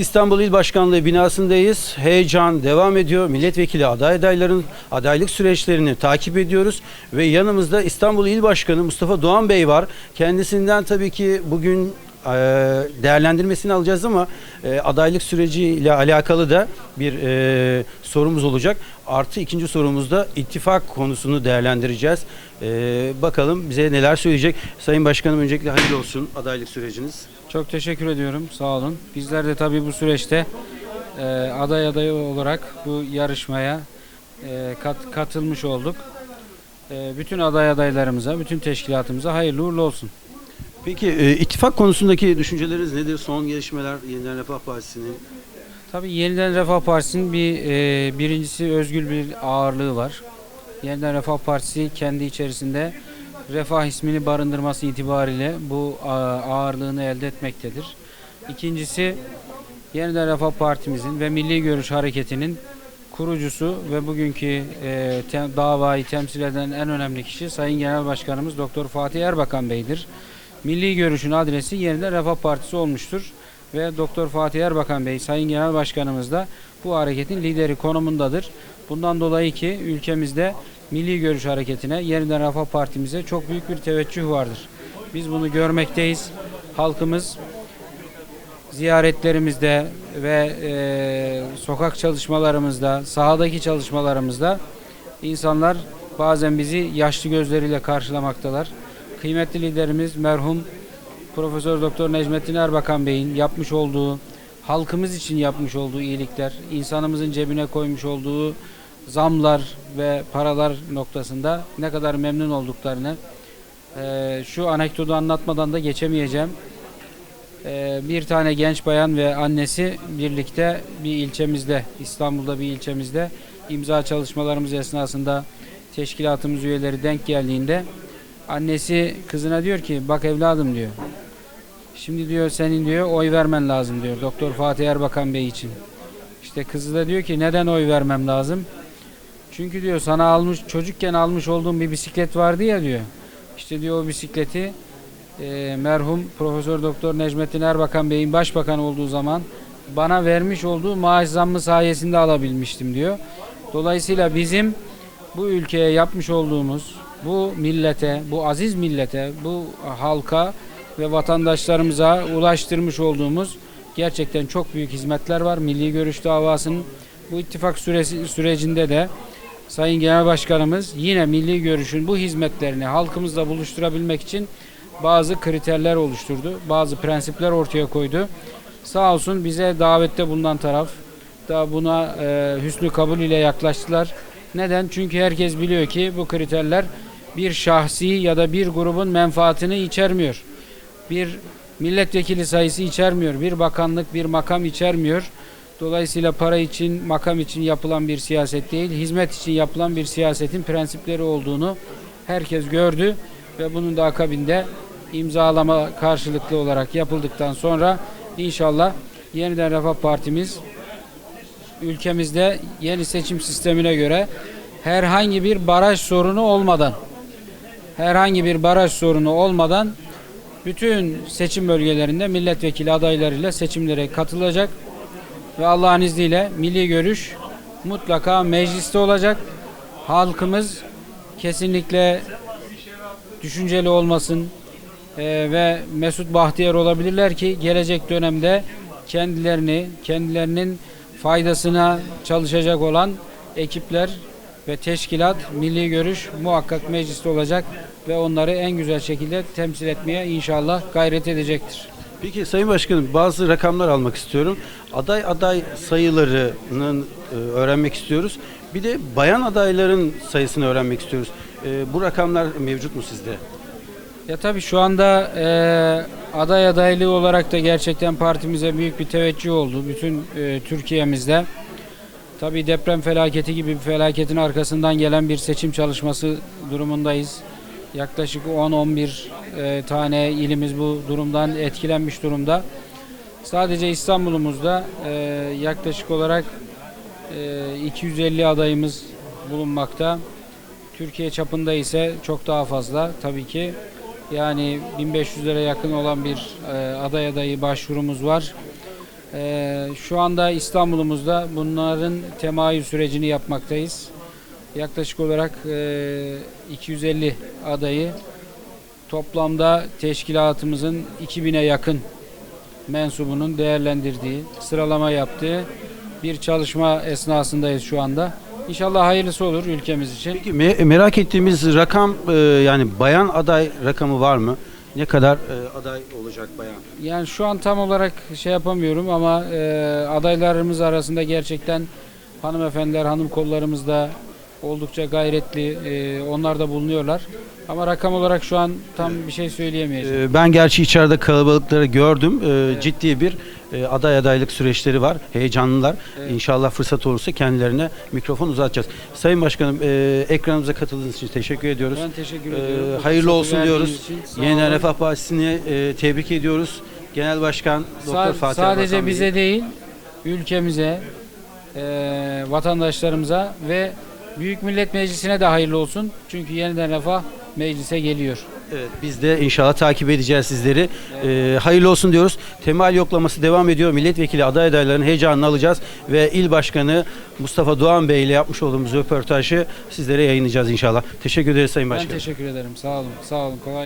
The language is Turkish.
İstanbul İl Başkanlığı binasındayız. Heyecan devam ediyor. Milletvekili aday adayların adaylık süreçlerini takip ediyoruz ve yanımızda İstanbul İl Başkanı Mustafa Doğan Bey var. Kendisinden tabii ki bugün e, değerlendirmesini alacağız ama e, adaylık süreciyle alakalı da bir e, sorumuz olacak. Artı ikinci sorumuzda ittifak konusunu değerlendireceğiz. Bakalım bize neler söyleyecek. Sayın Başkanım öncelikle hayırlı olsun adaylık süreciniz. Çok teşekkür ediyorum. Sağ olun. Bizler de tabii bu süreçte e, aday adayı olarak bu yarışmaya e, kat- katılmış olduk. E, bütün aday adaylarımıza, bütün teşkilatımıza hayırlı uğurlu olsun. Peki e, ittifak konusundaki düşünceleriniz nedir? Son gelişmeler Yeniden Refah Partisi'nin. Tabii Yeniden Refah Partisi'nin bir e, birincisi özgür bir ağırlığı var. Yeniden Refah Partisi kendi içerisinde refah ismini barındırması itibariyle bu ağırlığını elde etmektedir. İkincisi Yeniden Refah Partimizin ve Milli Görüş Hareketi'nin kurucusu ve bugünkü e, te- davayı temsil eden en önemli kişi Sayın Genel Başkanımız Doktor Fatih Erbakan Bey'dir. Milli Görüş'ün adresi Yeniden Refah Partisi olmuştur ve Doktor Fatih Erbakan Bey Sayın Genel Başkanımız da bu hareketin lideri konumundadır. Bundan dolayı ki ülkemizde Milli Görüş Hareketi'ne, Yeniden Refah Partimize çok büyük bir teveccüh vardır. Biz bunu görmekteyiz. Halkımız ziyaretlerimizde ve e, sokak çalışmalarımızda, sahadaki çalışmalarımızda insanlar bazen bizi yaşlı gözleriyle karşılamaktalar. Kıymetli liderimiz merhum Profesör Doktor Necmettin Erbakan Bey'in yapmış olduğu, halkımız için yapmış olduğu iyilikler, insanımızın cebine koymuş olduğu zamlar ve paralar noktasında ne kadar memnun olduklarını e, şu anekdotu anlatmadan da geçemeyeceğim. Ee, bir tane genç bayan ve annesi birlikte bir ilçemizde, İstanbul'da bir ilçemizde imza çalışmalarımız esnasında teşkilatımız üyeleri denk geldiğinde annesi kızına diyor ki bak evladım diyor. Şimdi diyor senin diyor oy vermen lazım diyor Doktor Fatih Erbakan Bey için. İşte kızı da diyor ki neden oy vermem lazım? Çünkü diyor sana almış çocukken almış olduğum bir bisiklet vardı ya diyor. İşte diyor o bisikleti e, merhum Profesör Doktor Necmettin Erbakan Bey'in başbakan olduğu zaman bana vermiş olduğu maaş zammı sayesinde alabilmiştim diyor. Dolayısıyla bizim bu ülkeye yapmış olduğumuz bu millete, bu aziz millete, bu halka ve vatandaşlarımıza ulaştırmış olduğumuz gerçekten çok büyük hizmetler var. Milli Görüş davasının bu ittifak süresi, sürecinde de Sayın Genel Başkanımız yine milli görüşün bu hizmetlerini halkımızla buluşturabilmek için bazı kriterler oluşturdu. Bazı prensipler ortaya koydu. Sağ olsun bize davette bulunan taraf da buna e, hüsnü kabul ile yaklaştılar. Neden? Çünkü herkes biliyor ki bu kriterler bir şahsi ya da bir grubun menfaatini içermiyor. Bir milletvekili sayısı içermiyor. Bir bakanlık, bir makam içermiyor. Dolayısıyla para için, makam için yapılan bir siyaset değil, hizmet için yapılan bir siyasetin prensipleri olduğunu herkes gördü ve bunun da akabinde imzalama karşılıklı olarak yapıldıktan sonra inşallah yeniden Refah Partimiz ülkemizde yeni seçim sistemine göre herhangi bir baraj sorunu olmadan herhangi bir baraj sorunu olmadan bütün seçim bölgelerinde milletvekili adaylarıyla seçimlere katılacak ve Allah'ın izniyle milli görüş mutlaka mecliste olacak. Halkımız kesinlikle düşünceli olmasın eee, ve Mesut Bahtiyar olabilirler ki gelecek dönemde kendilerini, kendilerinin faydasına çalışacak olan ekipler ve teşkilat, milli görüş muhakkak mecliste olacak ve onları en güzel şekilde temsil etmeye inşallah gayret edecektir. Peki Sayın Başkanım bazı rakamlar almak istiyorum. Aday aday sayılarının e, öğrenmek istiyoruz. Bir de bayan adayların sayısını öğrenmek istiyoruz. E, bu rakamlar mevcut mu sizde? Ya tabii şu anda eee, aday adaylığı olarak da gerçekten partimize büyük bir teveccüh oldu. Bütün eee, Türkiye'mizde. Tabii deprem felaketi gibi bir felaketin arkasından gelen bir seçim çalışması durumundayız. Yaklaşık 10-11 eee, tane ilimiz bu durumdan etkilenmiş durumda. Sadece İstanbul'umuzda eee, yaklaşık olarak eee, 250 adayımız bulunmakta. Türkiye çapında ise çok daha fazla tabii ki. Yani 1500'lere yakın olan bir e, aday adayı başvurumuz var. Şu anda İstanbul'umuzda bunların temayül sürecini yapmaktayız. Yaklaşık olarak e, 250 adayı toplamda teşkilatımızın 2000'e yakın mensubunun değerlendirdiği, sıralama yaptığı bir çalışma esnasındayız şu anda. İnşallah hayırlısı olur ülkemiz için. Peki me- merak ettiğimiz rakam e, yani bayan aday rakamı var mı? Ne kadar e, aday olacak bayan? Yani şu an tam olarak şey yapamıyorum ama e, adaylarımız arasında gerçekten hanımefendiler, hanım kollarımız da oldukça gayretli. e, onlar da bulunuyorlar. Ama rakam olarak şu an tam bir şey söyleyemeyeceğim. E, ben gerçi içeride kalabalıkları gördüm. E, Ciddi bir e, aday adaylık süreçleri var. Heyecanlılar. İnşallah fırsat olursa kendilerine mikrofon uzatacağız. Sayın Başkanım e, ekranımıza katıldığınız için teşekkür ediyoruz. Ben teşekkür Ee, ediyorum. Bu hayırlı fırsatı olsun verdiğiniz diyoruz. için sağ Yeniden olun. Refah Partisi'ni e, tebrik ediyoruz. Genel Başkan Doktor Sa- Fatih sadece Erbakan Bey. bize değil, ülkemize, e, vatandaşlarımıza ve Büyük Millet Meclisi'ne de hayırlı olsun. Çünkü yeniden refah meclise geliyor. Evet, biz de inşallah takip edeceğiz sizleri. Ee, hayırlı olsun diyoruz. Temel yoklaması devam ediyor. Milletvekili aday adaylarının heyecanını alacağız ve il başkanı Mustafa Doğan Bey ile yapmış olduğumuz röportajı sizlere yayınlayacağız inşallah. Teşekkür ederiz Sayın Ben Başkanım. teşekkür ederim. Sağ olun. Sağ olun. Kolay